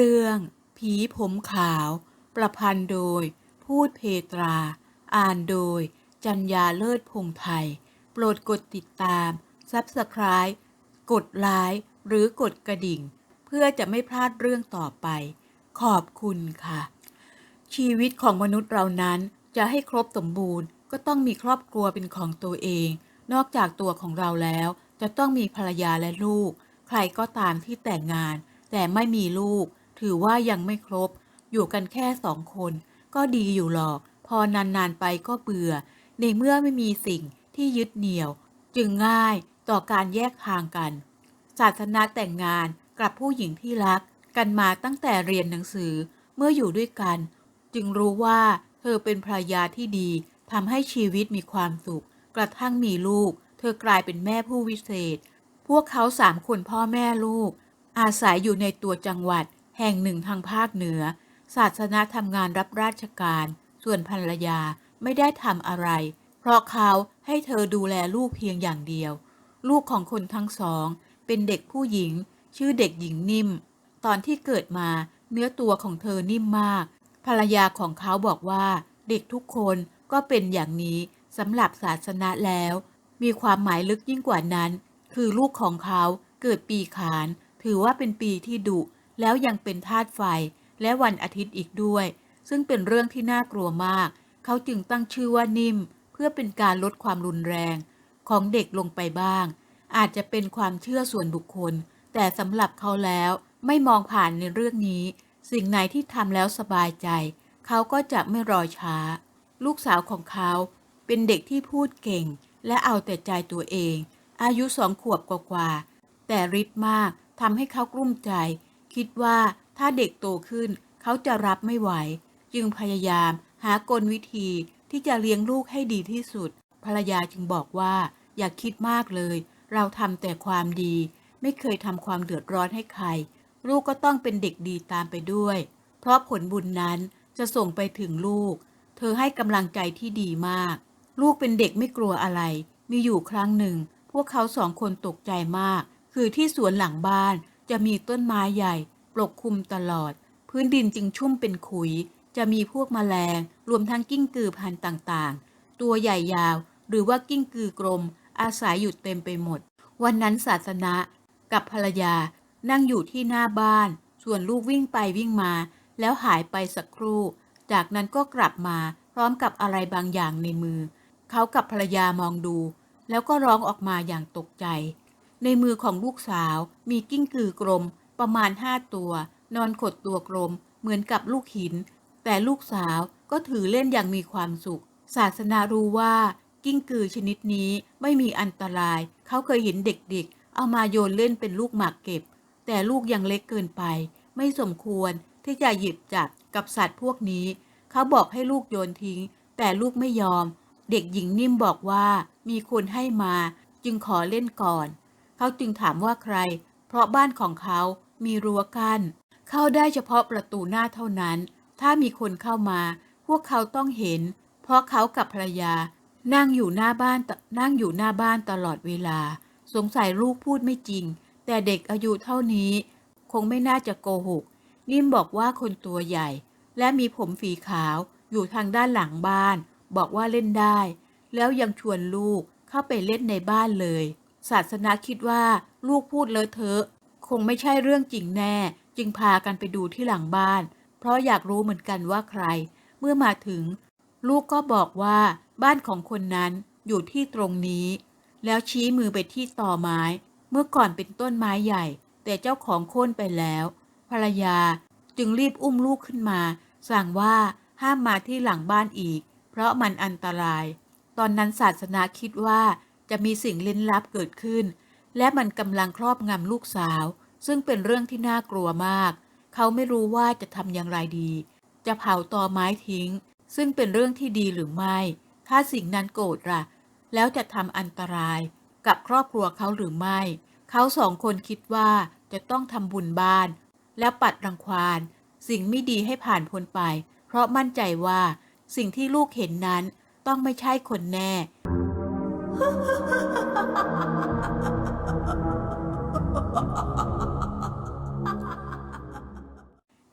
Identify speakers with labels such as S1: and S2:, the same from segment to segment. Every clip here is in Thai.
S1: เรื่อง ผีผมขาว ประพันธ์โดย พูดเพตรา อ่านโดย จัญญาเลิศพงไทย โปรดกดติดตาม Subscribe กดไลค์หรือกดกระดิ่ง เพื่อจะไม่พลาดเรื่องต่อไป ขอบคุณค่ะ ชีวิตของมนุษย์เรานั้นจะให้ครบสมบูรณ์ ก็ต้องมีครอบครัวเป็นของตัวเอง นอกจากตัวของเราแล้ว จะต้องมีภรรยาและลูก ใครก็ตามที่แต่งงาน แต่ไม่มีลูก ถือว่ายังไม่ครบ อยู่กันแค่สองคน ก็ดีอยู่หรอก พอนานๆไปก็เบื่อ ในเมื่อไม่มีสิ่งที่ยึดเหนี่ยว จึงง่ายต่อการแยกทางกัน ศาสนาแต่งงานกับผู้หญิงที่รัก กันมาตั้งแต่เรียนหนังสือเมื่ออยู่ด้วยกัน จึงรู้ว่าเธอเป็นภรรยาที่ดีทำให้ชีวิตมีความสุข กระทั่งมีลูก เธอกลายเป็นแม่ผู้วิเศษ พวกเขาสามคนพ่อแม่ลูก อาศัยอยู่ในตัวจังหวัด แห่งหนึ่งทางภาคเหนือ ศาสนาทำงานรับราชการ ส่วนภรรยาไม่ได้ทำอะไร เพราะเขาให้เธอดูแลลูกเพียงอย่างเดียว ลูกของคนทั้งสอง เป็นเด็กผู้หญิง ชื่อเด็กหญิงนิ่ม ตอนที่เกิดมาเนื้อตัวของเธอนิ่มมาก ภรรยาของเขาบอกว่า เด็กทุกคนก็เป็นอย่างนี้สำหรับศาสนาแล้ว มีความหมายลึกยิ่งกว่านั้น คือลูกของเขาเกิดปีขาน ถือว่าเป็นปีที่ดุ แล้วยังเป็นธาตุไฟ และวันอาทิตย์อีกด้วย ซึ่งเป็นเรื่องที่น่ากลัวมาก เขาจึงตั้งชื่อว่านิ่ม เพื่อเป็นการลดความรุนแรง ของเด็กลงไปบ้าง อาจจะเป็นความเชื่อส่วนบุคคล แต่สำหรับเขาแล้วไม่มองผ่านในเรื่องนี้ สิ่งไหนที่ทำแล้วสบายใจ เขาก็จะไม่รอช้า ลูกสาวของเขา เป็นเด็กที่พูดเก่ง และเอาแต่ใจตัวเอง อายุสองขวบกว่าๆแต่ฤทธิ์มากทำให้เขากลุ้มใจ คิดว่าถ้าเด็กโตขึ้น เขาจะรับไม่ไหว จึงพยายามหากลวิธีที่จะเลี้ยงลูกให้ดีที่สุด ภรรยาจึงบอกว่า อย่าคิดมากเลย เราทำแต่ความดี ไม่เคยทำความเดือดร้อนให้ใคร ลูกก็ต้องเป็นเด็กดีตามไปด้วย เพราะผลบุญนั้นจะส่งไปถึงลูก เธอให้กำลังใจที่ดีมาก ลูกเป็นเด็กไม่กลัวอะไร มีอยู่ครั้งหนึ่ง พวกเขาสองคนตกใจมาก คือที่สวนหลังบ้าน จะมีต้นไม้ใหญ่ ปกคลุมตลอด พื้นดินจึงชุ่มเป็นขุย จะมีพวกแมลง รวมทั้งกิ้งกือพันธุ์ต่างๆ ตัวใหญ่ยาว หรือว่ากิ้งกือกลม อาศัยอยู่เต็มไปหมด วันนั้นศาสนะ กับภรรยานั่งอยู่ที่หน้าบ้าน ส่วนลูกวิ่งไปวิ่งมา แล้วหายไปสักครู่ จากนั้นก็กลับมาพร้อมกับอะไรบางอย่างในมือ เขากับภรรยามองดู แล้วก็ร้องออกมาอย่างตกใจ ในมือของลูกสาวมีกิ้งกือกลม ประมาณห้าตัว นอนขดตัวกลม เหมือนกับลูกหิน แต่ลูกสาวก็ถือเล่นอย่างมีความสุข ศาสนารู้ว่า กิ้งกือชนิดนี้ไม่มีอันตราย เขาเคยเห็นเด็กๆ เอามาโยนเล่นเป็นลูกหมากเก็บ แต่ลูกยังเล็กเกินไป ไม่สมควรที่จะหยิบจับกับสัตว์พวกนี้ เขาบอกให้ลูกโยนทิ้ง แต่ลูกไม่ยอม เด็กหญิงนิ่มบอกว่ามีคนให้มา จึงขอเล่นก่อน เขาจึงถามว่าใคร เพราะบ้านของเขามีรั้วกัน้น เข้าได้เฉพาะประตูหน้าเท่านั้น ถ้ามีคนเข้ามา พวกเขาต้องเห็น เพราะเขากับภรรยา นั่งอยู่หน้าบ้านนั่งอยู่หน้าบ้านตลอดเวลา สงสัยลูกพูดไม่จริง แต่เด็กอายุเท่านี้ คงไม่น่าจะโกหก นิ่มบอกว่าคนตัวใหญ่ และมีผมฝีขาวอยู่ทางด้านหลังบ้าน บอกว่าเล่นได้ แล้วยังชวนลูกเข้าไปเล่นในบ้านเลย ศาสนาคิดว่าลูกพูดเลอะเทอะ คงไม่ใช่เรื่องจริงแน่ จึงพากันไปดูที่หลังบ้าน เพราะอยากรู้เหมือนกันว่าใคร เมื่อมาถึง ลูกก็บอกว่าบ้านของคนนั้นอยู่ที่ตรงนี้ แล้วชี้มือไปที่ต่อไม้ เมื่อก่อนเป็นต้นไม้ใหญ่ แต่เจ้าของโค่นไปแล้ว ภรรยาจึงรีบอุ้มลูกขึ้นมา สั่งว่าห้ามมาที่หลังบ้านอีก เพราะมันอันตราย ตอนนั้นศาสนาคิดว่า จะมีสิ่งลี้ลับเกิดขึ้น และมันกำลังครอบงำลูกสาว ซึ่งเป็นเรื่องที่น่ากลัวมาก เขาไม่รู้ว่าจะทำอย่างไรดี จะเผาตอไม้ทิ้ง ซึ่งเป็นเรื่องที่ดีหรือไม่ ถ้าสิ่งนั้นโกรธล่ะ แล้วจะทำอันตราย กับครอบครัวเขาหรือไม่ เขาสองคนคิดว่าจะต้องทำบุญบ้าน แล้วปัดรังควานสิ่งไม่ดีให้ผ่านพ้นไป เพราะมั่นใจว่าสิ่งที่ลูกเห็นนั้นต้องไม่ใช่คนแน่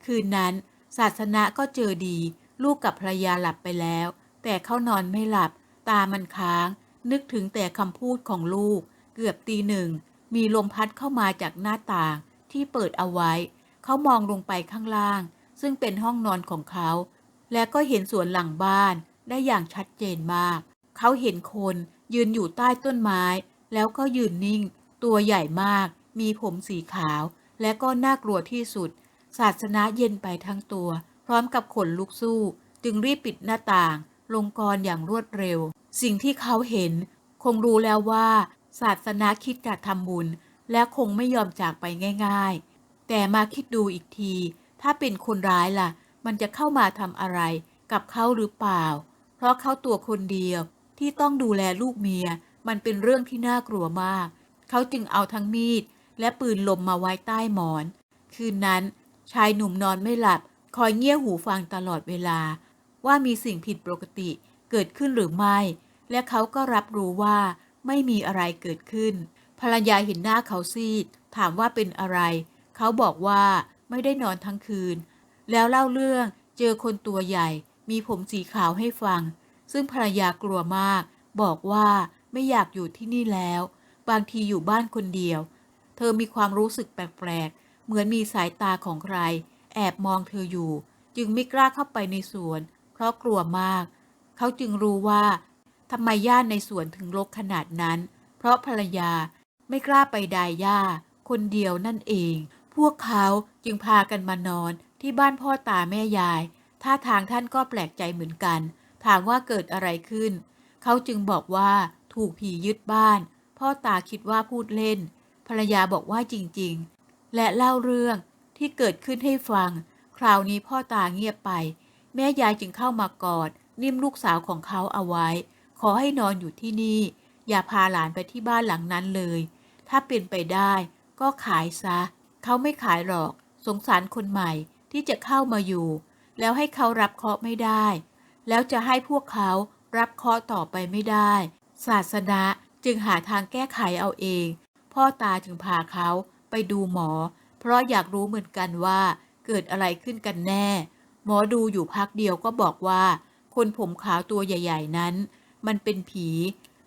S1: คืนนั้น ศาสนะก็เจอดี ลูกกับภรรยาหลับไปแล้ว แต่เขานอนไม่หลับ ตามันค้าง นึกถึงแต่คำพูดของลูก เกือบตีหนึ่ง มีลมพัดเข้ามาจากหน้าต่าง ที่เปิดเอาไว้ เขามองลงไปข้างล่าง ซึ่งเป็นห้องนอนของเขา และก็เห็นสวนหลังบ้านได้อย่างชัดเจนมาก เขาเห็นคน ยืนอยู่ใต้ต้นไม้ แล้วก็ยืนนิ่ง ตัวใหญ่มาก มีผมสีขาว และก็น่ากลัวที่สุด ศาสนาเย็นไปทั้งตัว พร้อมกับขนลุกสู้ จึงรีบปิดหน้าต่าง ลงกรอย่างรวดเร็ว สิ่งที่เขาเห็น คงรู้แล้วว่า ศาสนาคิดจะทำบุญ และคงไม่ยอมจากไปง่าย ๆ แต่มาคิดดูอีกที ถ้าเป็นคนร้ายล่ะ มันจะเข้ามาทำอะไร กับเขาหรือเปล่า เพราะเขาตัวคนเดียว ที่ต้องดูแลลูกเมีย มันเป็นเรื่องที่น่ากลัวมาก เขาจึงเอาทั้งมีด และปืนลมมาไว้ใต้หมอน คืนนั้น ชายหนุ่มนอนไม่หลับ คอยเงี่ยหูฟังตลอดเวลา ว่ามีสิ่งผิดปกติเกิดขึ้นหรือไม่ และเขาก็รับรู้ว่าไม่มีอะไรเกิดขึ้น ภรรยาเห็นหน้าเขาซีด ถามว่าเป็นอะไร เขาบอกว่าไม่ได้นอนทั้งคืน แล้วเล่าเรื่องเจอคนตัวใหญ่ มีผมสีขาวให้ฟัง ซึ่งภรรยากลัวมาก บอกว่าไม่อยากอยู่ที่นี่แล้ว บางทีอยู่บ้านคนเดียว เธอมีความรู้สึกแปลกๆ เหมือนมีสายตาของใคร แอบมองเธออยู่ จึงไม่กล้าเข้าไปในสวน เพราะกลัวมาก เขาจึงรู้ว่าทำไมย่านในสวนถึงรกขนาดนั้น เพราะภรรยาไม่กล้าไปดายหญ้าคนเดียวนั่นเอง พวกเขาจึงพากันมานอนที่บ้านพ่อตาแม่ยาย ท่าทางท่านก็แปลกใจเหมือนกัน ถามว่าเกิดอะไรขึ้น เขาจึงบอกว่าถูกผียึดบ้าน พ่อตาคิดว่าพูดเล่น ภรรยาบอกว่าจริงๆ และเล่าเรื่องที่เกิดขึ้นให้ฟัง คราวนี้พ่อตาเงียบไป แม่ยายจึงเข้ามากอด นิ่มลูกสาวของเขาเอาไว้ ขอให้นอนอยู่ที่นี่ อย่าพาหลานไปที่บ้านหลังนั้นเลย ถ้าเป็นไปได้ก็ขายซะ เขาไม่ขายหรอก สงสารคนใหม่ที่จะเข้ามาอยู่ แล้วให้เขารับเคราะห์ไม่ได้ แล้วจะให้พวกเขารับเคราะห์ต่อไปไม่ได้ ศาสนาจึงหาทางแก้ไขเอาเอง พ่อตาจึงพาเขาไปดูหมอ เพราะอยากรู้เหมือนกันว่าเกิดอะไรขึ้นกันแน่ หมอดูอยู่พักเดียวก็บอกว่า คนผมขาวตัวใหญ่ ๆนั้น มันเป็นผี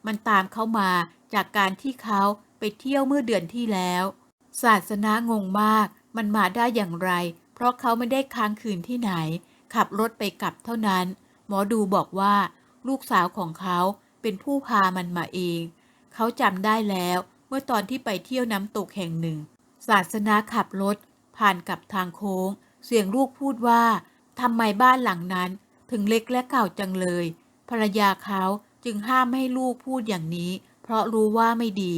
S1: มันตามเขามาจากการที่เขาไปเที่ยวเมื่อเดือนที่แล้ว ศาสนางงมาก มันมาได้อย่างไร เพราะเขาไม่ได้ค้างคืนที่ไหน ขับรถไปกลับเท่านั้น หมอดูบอกว่า ลูกสาวของเขาเป็นผู้พามันมาเอง เขาจำได้แล้วเมื่อตอนที่ไปเที่ยวน้ำตกแห่งหนึ่ง ศาสนาขับรถ ผ่านกับทางโค้ง เสียงลูกพูดว่าทำไมบ้านหลังนั้น ถึงเล็กและเก่าจังเลย ภรรยาเขาจึงห้ามไม่ให้ลูกพูดอย่างนี้ เพราะรู้ว่าไม่ดี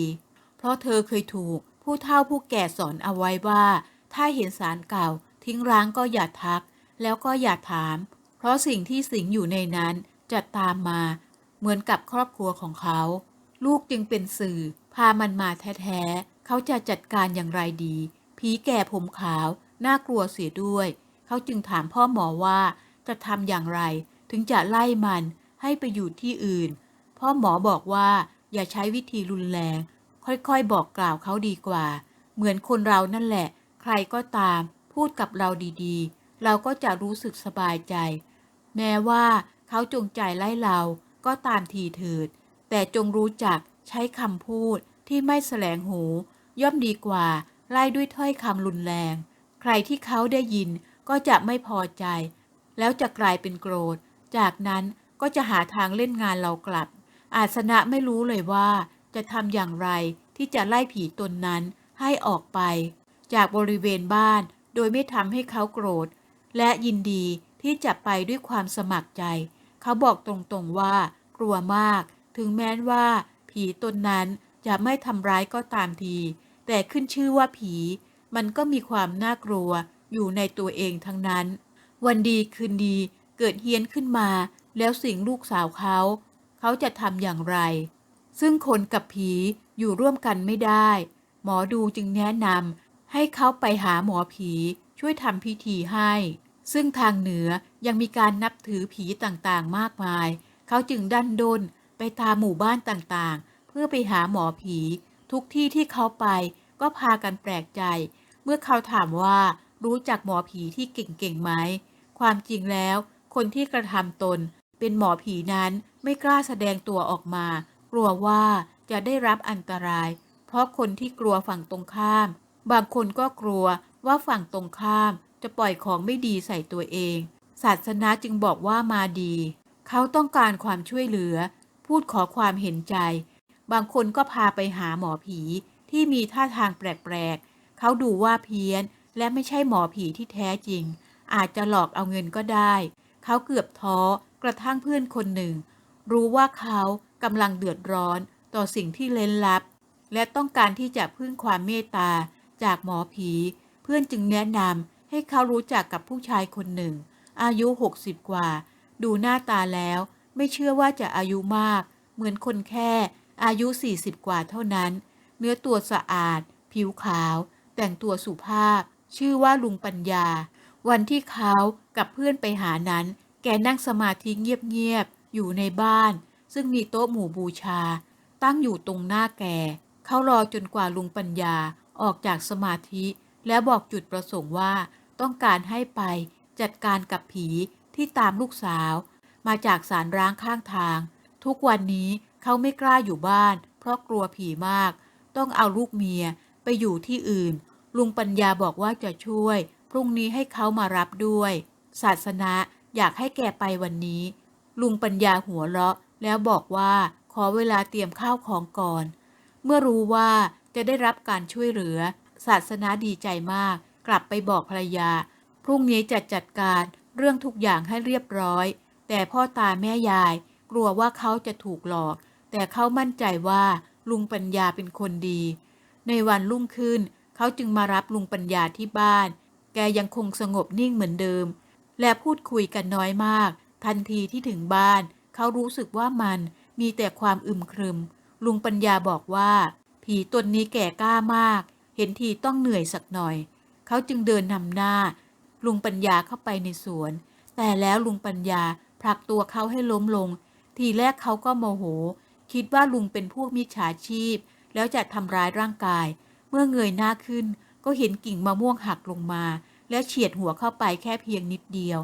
S1: เพราะเธอเคยถูก ผู้เฒ่าผู้แก่สอนเอาไว้ว่า ถ้าเห็นสารเก่า ทิ้งร้างก็อย่าทัก แล้วก็อย่าถาม เพราะสิ่งที่สิงอยู่ในนั้นจะตามมา เหมือนกับครอบครัวของเขา ลูกจึงเป็นสื่อ พามันมาแท้ๆ เขาจะจัดการอย่างไรดี ผีแก่ผมขาว น่ากลัวเสียด้วย เขาจึงถามพ่อหมอว่าจะทำอย่างไร ถึงจะไล่มันให้ไปอยู่ที่อื่น พ่อหมอบอกว่าอย่าใช้วิธีรุนแรง ค่อยๆ บอกกล่าวเขาดีกว่า เหมือนคนเรานั่นแหละ ใครก็ตาม พูดกับเราดีๆ เราก็จะรู้สึกสบายใจ แม้ว่าเขาจงใจไล่เราก็ตามทีเถิด แต่จงรู้จักใช้คำพูดที่ไม่แสลงหู ย่อมดีกว่าไล่ด้วยถ้อยคำรุนแรง ใครที่เขาได้ยินก็จะไม่พอใจ แล้วจะกลายเป็นโกรธ จากนั้นก็จะหาทางเล่นงานเรากลับ อาสนะไม่รู้เลยว่าจะทำอย่างไรที่จะไล่ผีตนนั้นให้ออกไป จากบริเวณบ้านโดยไม่ทำให้เขาโกรธ และยินดี ที่จะไปด้วยความสมัครใจ เขาบอกตรงๆว่า กลัวมาก ถึงแม้ว่า ผีตนนั้นจะไม่ทำร้ายก็ตามที แต่ขึ้นชื่อว่าผี มันก็มีความน่ากลัว อยู่ในตัวเองทั้งนั้น วันดีคืนดีเกิดเฮี้ยนขึ้นมา แล้วสิงลูกสาวเขา เขาจะทำอย่างไร ซึ่งคนกับผีอยู่ร่วมกันไม่ได้ หมอดูจึงแนะนำให้เขาไปหาหมอผีช่วยทำพิธีให้ ซึ่งทางเหนือยังมีการนับถือผีต่างๆ มากมาย เขาจึงดันด้นไปตามหมู่บ้านต่างๆ เพื่อไปหาหมอผี ทุกที่ที่เขาไปก็พากันแปลกใจ เมื่อเขาถามว่ารู้จักหมอผีที่เก่งๆไหม ความจริงแล้ว คนที่กระทำตน เป็นหมอผีนั้นไม่กล้าแสดงตัวออกมา กลัวว่าจะได้รับอันตราย เพราะคนที่กลัวฝั่งตรงข้าม บางคนก็กลัวว่าฝั่งตรงข้าม จะปล่อยของไม่ดีใส่ตัวเอง ศาสนาจึงบอกว่ามาดี เขาต้องการความช่วยเหลือ พูดขอความเห็นใจ บางคนก็พาไปหาหมอผีที่มีท่าทางแปลกๆ เขาดูว่าเพี้ยนและไม่ใช่หมอผีที่แท้จริง อาจจะหลอกเอาเงินก็ได้ เขาเกือบท้อกระทั่งเพื่อนคนหนึ่ง รู้ว่าเขากำลังเดือดร้อนต่อสิ่งที่เล้นลับ และต้องการที่จะพึ่งความเมตตาจากหมอผี เพื่อนจึงแนะนำ ให้เขารู้จักกับผู้ชายคนหนึ่ง อายุ 60 กว่า ดูหน้าตาแล้ว ไม่เชื่อว่าจะอายุมาก เหมือนคนแค่อายุ 40 กว่าเท่านั้น เนื้อตัวสะอาด ผิวขาว แต่งตัวสุภาพ ชื่อว่าลุงปัญญา วันที่เขากับเพื่อนไปหานั้น แกนั่งสมาธิเงียบๆ อยู่ในบ้าน ซึ่งมีโต๊ะหมู่บูชา ตั้งอยู่ตรงหน้าแก เขารอจนกว่าลุงปัญญาออกจากสมาธิ แล้วบอกจุดประสงค์ว่า ต้องการให้ไปจัดการกับผีที่ตามลูกสาว มาจากสารร้างข้างทาง ทุกวันนี้เขาไม่กล้าอยู่บ้าน เพราะกลัวผีมาก ต้องเอาลูกเมียไปอยู่ที่อื่น ลุงปัญญาบอกว่าจะช่วย พรุ่งนี้ให้เขามารับด้วย ศาสนาอยากให้แกไปวันนี้ ลุงปัญญาหัวเราะ แล้วบอกว่าขอเวลาเตรียมข้าวของก่อน เมื่อรู้ว่าจะได้รับการช่วยเหลือ ศาสนาดีใจมากก ลับไปบอกภรรยา พรุ่งนี้จะจัดการเรื่องทุกอย่างให้เรียบร้อย แต่พ่อตาแม่ยาย กลัวว่าเขาจะถูกหลอก แต่เขามั่นใจว่าลุงปัญญาเป็นคนดี ในวันรุ่งขึ้น เขาจึงมารับลุงปัญญาที่บ้าน แกยังคงสงบนิ่งเหมือนเดิม และพูดคุยกันน้อยมาก ทันทีที่ถึงบ้าน เขารู้สึกว่ามันมีแต่ความอึมครึม ลุงปัญญาบอกว่า ผีตนนี้แก่กล้ามาก เห็นทีต้องเหนื่อยสักหน่อย เขาจึงเดินนำหน้า ลุงปัญญาเข้าไปในสวน แต่แล้วลุงปัญญาผลักตัวเขาให้ล้มลง ทีแรกเขาก็โมโห คิดว่าลุงเป็นพวกมิจฉาชีพ แล้วจะทำร้ายร่างกาย เมื่อเงยหน้าขึ้น ก็เห็นกิ่งมะม่วงหักลงมา และเฉียดหัวเข้าไปแค่เพียงนิดเดียว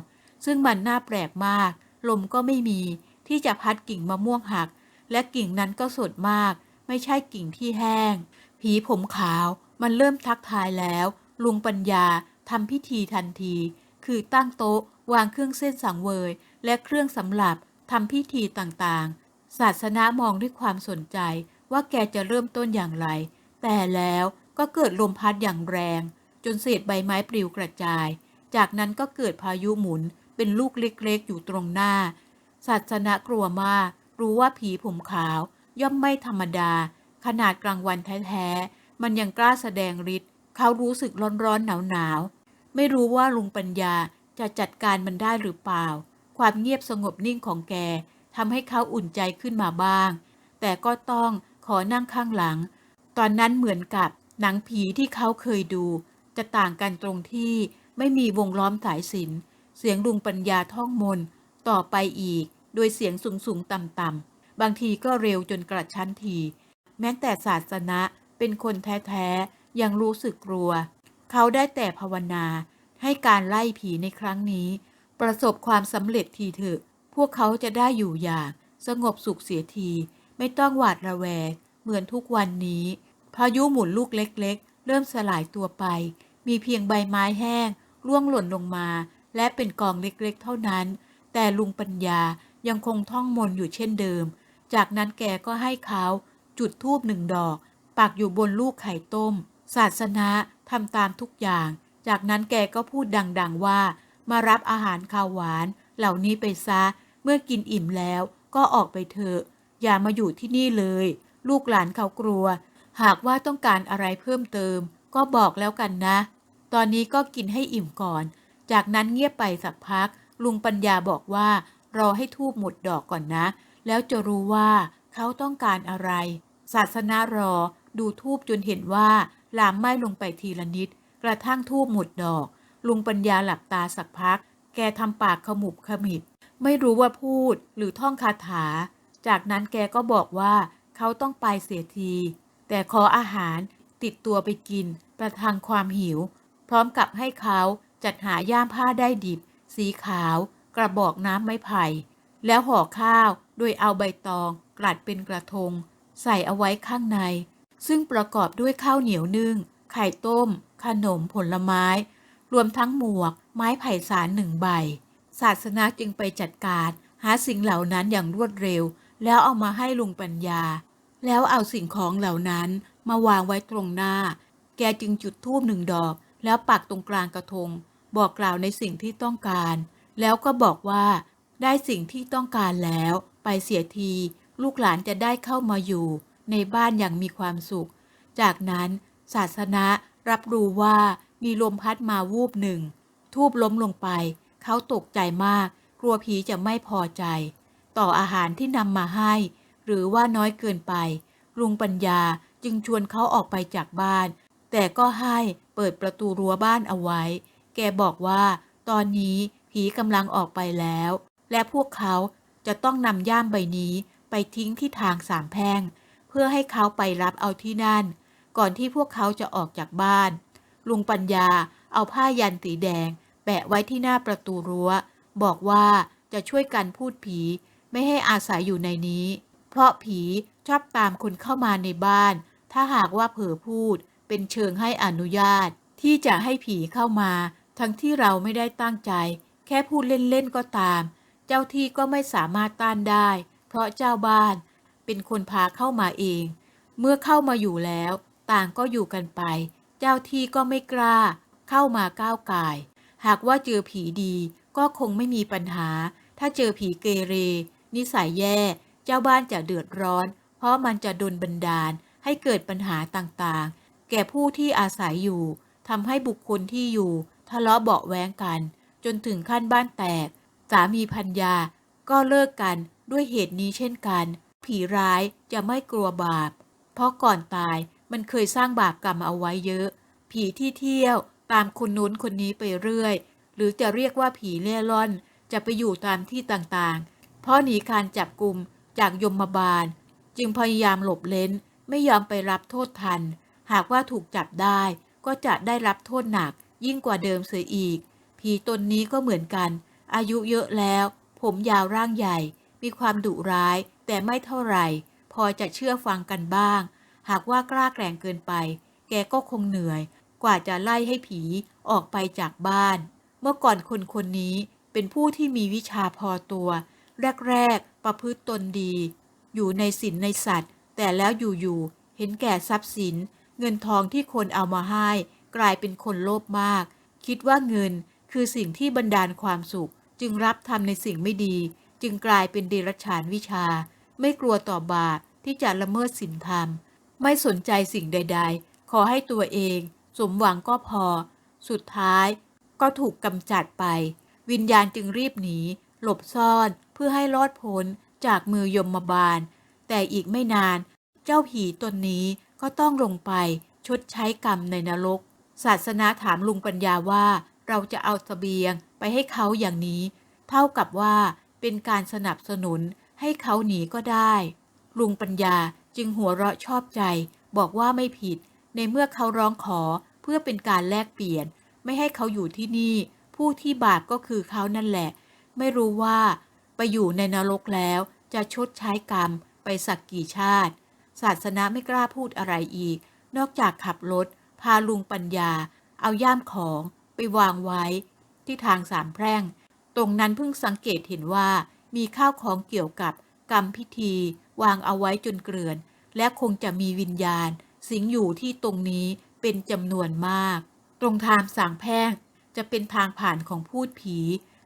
S1: ซึ่งมันน่าแปลกมาก ลมก็ไม่มีที่จะพัดกิ่งมะม่วงหัก และกิ่งนั้นก็สดมาก ไม่ใช่กิ่งที่แห้ง ผีผมขาว มันเริ่มทักทายแล้ว ลุงปัญญาทำพิธีทันที คือตั้งโต๊ะ วางเครื่องเส้นสังเวย และเครื่องสำหรับทำพิธีต่างๆ ศาสนามองด้วยความสนใจว่าแกจะเริ่มต้นอย่างไร แต่แล้วก็เกิดลมพัดอย่างแรง จนเศษใบไม้ปลิวกระจาย จากนั้นก็เกิดพายุหมุนเป็นลูกเล็กๆ อยู่ตรงหน้า ศาสนากลัวมาก รู้ว่าผีผมขาว ย่อมไม่ธรรมดา ขนาดกลางวันแท้ๆ มันยังกล้าแสดงฤทธิ์ เขารู้สึกร้อนๆหนาวๆไม่รู้ว่าลุงปัญญาจะจัดการมันได้หรือเปล่า ความเงียบสงบนิ่งของแกทำให้เขาอุ่นใจขึ้นมาบ้าง แต่ก็ต้องขอนั่งข้างหลัง ตอนนั้นเหมือนกับหนังผีที่เขาเคยดู จะต่างกันตรงที่ไม่มีวงล้อมสายสิน เสียงลุงปัญญาท่องมนต์ต่อไปอีก โดยเสียงสูงสูงต่ำต่ำบางทีก็เร็วจนกระชั้นที แม้แต่ศาสนะเป็นคนแท้ ยังรู้สึกกลัว เขาได้แต่ภาวนา ให้การไล่ผีในครั้งนี้ ประสบความสำเร็จทีเถอะ พวกเขาจะได้อยู่อย่างสงบสุขเสียที ไม่ต้องหวาดระแวงเหมือนทุกวันนี้ พายุหมุนลูกเล็ก ๆ เริ่มสลายตัวไป มีเพียงใบไม้แห้งร่วงหล่นลงมา และเป็นกองเล็กๆ เท่านั้น แต่ลุงปัญญายังคงท่องมนต์อยู่เช่นเดิม จากนั้นแกก็ให้เขาจุดธูปหนึ่งดอก ปักอยู่บนลูกไข่ต้ม ศาสนาทำตามทุกอย่าง จากนั้นแกก็พูดดังๆว่า มารับอาหารข้าวหวาน เหล่านี้ไปซะ เมื่อกินอิ่มแล้วก็ออกไปเถอะ อย่ามาอยู่ที่นี่เลย ลูกหลานเขากลัว หากว่าต้องการอะไรเพิ่มเติม ก็บอกแล้วกันนะ ตอนนี้ก็กินให้อิ่มก่อน จากนั้นเงียบไปสักพัก ลุงปัญญาบอกว่า รอให้ทูบหมดดอกก่อนนะ แล้วจะรู้ว่าเขาต้องการอะไร ศาสนารอดูทูบจนเห็นว่า ลามไหม้ลงไปทีละนิด กระทั่งทูบหมดดอก ลุงปัญญาหลับตาสักพัก แกทำปากขมุบขมิบ ไม่รู้ว่าพูดหรือท่องคาถา จากนั้นแกก็บอกว่าเขาต้องไปเสียที แต่ขออาหารติดตัวไปกิน ประทังความหิว พร้อมกับให้เขาจัดหาย่ามผ้าได้ดิบ สีขาว กระบอกน้ำไม้ไผ่ แล้วห่อข้าวโดยเอาใบตองกลัดเป็นกระทง ใส่เอาไว้ข้างใน ซึ่งประกอบด้วยข้าวเหนียวนึ่ง ไข่ต้ม ขนมผลไม้ รวมทั้งหมวก ไม้ไผ่สารหนึ่งใบ ศาสนาจึงไปจัดการ หาสิ่งเหล่านั้นอย่างรวดเร็ว แล้วเอามาให้ลุงปัญญา แล้วเอาสิ่งของเหล่านั้นมาวางไว้ตรงหน้า แกจึงจุดธูปหนึ่งดอก แล้วปักตรงกลางกระทง บอกกล่าวในสิ่งที่ต้องการ แล้วก็บอกว่า ได้สิ่งที่ต้องการแล้ว ไปเสียที ลูกหลานจะได้เข้ามาอยู่ ในบ้านอย่างมีความสุข จากนั้นศาสนารับรู้ว่ามีลมพัดมาวูบหนึ่ง ทูบล้มลงไป เขาตกใจมาก กลัวผีจะไม่พอใจ ต่ออาหารที่นำมาให้ หรือว่าน้อยเกินไป ลุงปัญญาจึงชวนเขาออกไปจากบ้าน แต่ก็ให้เปิดประตูรั้วบ้านเอาไว้ แกบอกว่า ตอนนี้ผีกำลังออกไปแล้ว และพวกเขาจะต้องนำย่ามใบนี้ไปทิ้งที่ทางสามแพร่ง พื่อให้เขาไปรับเอาที่นั่น ก่อนที่พวกเขาจะออกจากบ้าน ลุงปัญญาเอาผ้ายันสีแดง แปะไว้ที่หน้าประตูรั้ว บอกว่าจะช่วยกันพูดผี ไม่ให้อาศัยอยู่ในนี้ เพราะผีชอบตามคนเข้ามาในบ้าน ถ้าหากว่าเผลอพูด เป็นเชิงให้อนุญาต ที่จะให้ผีเข้ามา ทั้งที่เราไม่ได้ตั้งใจ แค่พูดเล่นๆก็ตาม เจ้าที่ก็ไม่สามารถต้านได้ เพราะเจ้าบ้าน เป็นคนพาเข้ามาเอง เมื่อเข้ามาอยู่แล้ว ต่างก็อยู่กันไป เจ้าที่ก็ไม่กล้า เข้ามาก้าวกาย หากว่าเจอผีดีก็คงไม่มีปัญหา ถ้าเจอผีเกเร นิสัยแย่ เจ้าบ้านจะเดือดร้อน เพราะมันจะดนบันดาลให้เกิดปัญหาต่างๆ แก่ผู้ที่อาศัยอยู่ทำให้บุคคลที่อยู่ ทะเลาะเบาแว้งกัน จนถึงขั้นบ้านแตก สามีพัญญาก็เลิกกันด้วยเหตุนี้เช่นกัน ผีร้ายจะไม่กลัวบาป เพราะก่อนตายมันเคยสร้างบาปกรรมเอาไว้เยอะ ผีที่เที่ยวตามคนนู้นคนนี้ไปเรื่อย หรือจะเรียกว่าผีเล่ร่อน จะไปอยู่ตามที่ต่างๆ เพราะหนีการจับกลุ่มจากยมบาล จึงพยายามหลบเล้นไม่ยอมไปรับโทษทัน หากว่าถูกจับได้ก็จะได้รับโทษหนักยิ่งกว่าเดิมเสียอีก ผีตนนี้ก็เหมือนกัน อายุเยอะแล้ว ผมยาวร่างใหญ่ มีความดุร้าย แต่ไม่เท่าไหร่ พอจะเชื่อฟังกันบ้าง หากว่ากล้าแกร่งเกินไป แกก็คงเหนื่อย กว่าจะไล่ให้ผีออกไปจากบ้าน เมื่อก่อนคนคนนี้เป็นผู้ที่มีวิชาพอตัว แรก ๆ ประพฤติตนดี อยู่ในศีลในสัตว์ แต่แล้วอยู่ๆเห็นแก่ทรัพย์สิน เงินทองที่คนเอามาให้ กลายเป็นคนโลภมาก คิดว่าเงินคือสิ่งที่บันดาลความสุข จึงรับทำในสิ่งไม่ดี จึงกลายเป็นเดรัจฉานวิชา ไม่กลัวต่อบาปที่จะละเมิดศีลธรรม ไม่สนใจสิ่งใด ๆ ขอให้ตัวเอง สมหวังก็พอ สุดท้าย ก็ถูกกำจัดไป วิญญาณจึงรีบหนี หลบซ่อนเพื่อให้รอดพ้นจากมือยมบาล แต่อีกไม่นาน เจ้าผีตนนี้ก็ต้องลงไปชดใช้กรรมในนรก ศาสนาถามลุงปัญญาว่าเราจะเอาเสบียงไปให้เขาอย่างนี้ เท่ากับว่า เป็นการสนับสนุนให้เขาหนีก็ได้ ลุงปัญญาจึงหัวเราะชอบใจ บอกว่าไม่ผิด ในเมื่อเขาร้องขอเพื่อเป็นการแลกเปลี่ยน ไม่ให้เขาอยู่ที่นี่ ผู้ที่บาปก็คือเขานั่นแหละ ไม่รู้ว่า ไปอยู่ในนรกแล้วจะชดใช้กรรม ไปสักกี่ชาติ ศาสนาไม่กล้าพูดอะไรอีก นอกจากขับรถ พาลุงปัญญา เอาย่ามของ ไปวางไว้ ที่ทางสามแพร่ง ตรงนั้นเพิ่งสังเกตเห็นว่ามีข้าวของเกี่ยวกับกรรมพิธี วางเอาไว้จนเกลื่อน และคงจะมีวิญญาณ สิงอยู่ที่ตรงนี้เป็นจำนวนมาก ตรงทางสางแพร่งจะเป็นทางผ่านของพูดผี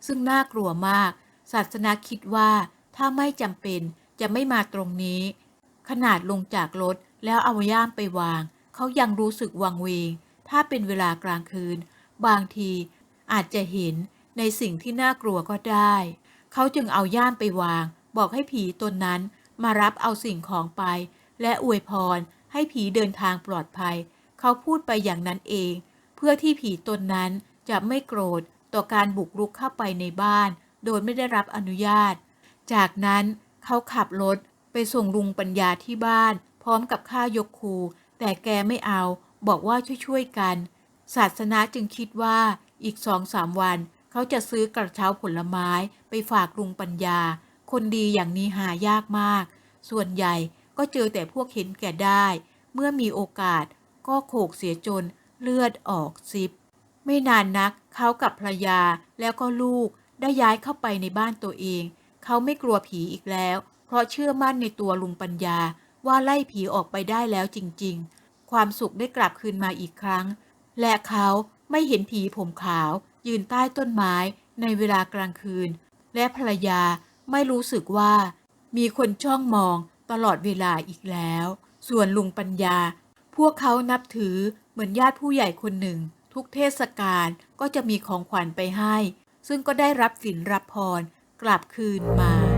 S1: ซึ่งน่ากลัวมาก ศาสนาคิดว่าถ้าไม่จำเป็นจะไม่มาตรงนี้ ขนาดลงจากรถแล้วเอาย่ามไปวาง เขายังรู้สึกวังเวง ถ้าเป็นเวลากลางคืน บางทีอาจจะเห็น ในสิ่งที่น่ากลัวก็ได้ เขาจึงเอาย่ามไปวาง บอกให้ผีตนนั้นมารับเอาสิ่งของไป และอวยพรให้ผีเดินทางปลอดภัย เขาพูดไปอย่างนั้นเอง เพื่อที่ผีตนนั้นจะไม่โกรธต่อการบุกรุกเข้าไปในบ้าน โดยไม่ได้รับอนุญาต จากนั้นเขาขับรถไปส่งลุงปัญญาที่บ้าน พร้อมกับค่ายกคูแต่แกไม่เอาบอกว่าช่วยๆกัน ศาสนาจึงคิดว่าอีกสองสามวัน เขาจะซื้อกระเช้าผลไม้ไปฝากลุงปัญญา คนดีอย่างนี้หายากมาก ส่วนใหญ่ก็เจอแต่พวกเห็นแก่ได้ เมื่อมีโอกาสก็โขกเสียจนเลือดออกซิบ ไม่นานนักเขากับภรรยาแล้วก็ลูกได้ย้ายเข้าไปในบ้านตัวเอง เขาไม่กลัวผีอีกแล้ว เพราะเชื่อมั่นในตัวลุงปัญญาว่าไล่ผีออกไปได้แล้วจริง ๆ ความสุขได้กลับคืนมาอีกครั้ง และเขาไม่เห็นผีผมขาว ยืนใต้ต้นไม้ในเวลากลางคืน และภรรยาไม่รู้สึกว่า มีคนจ้องมองตลอดเวลาอีกแล้ว ส่วนลุงปัญญา พวกเขานับถือเหมือนญาติผู้ใหญ่คนหนึ่ง ทุกเทศกาลก็จะมีของขวัญไปให้ ซึ่งก็ได้รับสินรับพรกลับคืนมา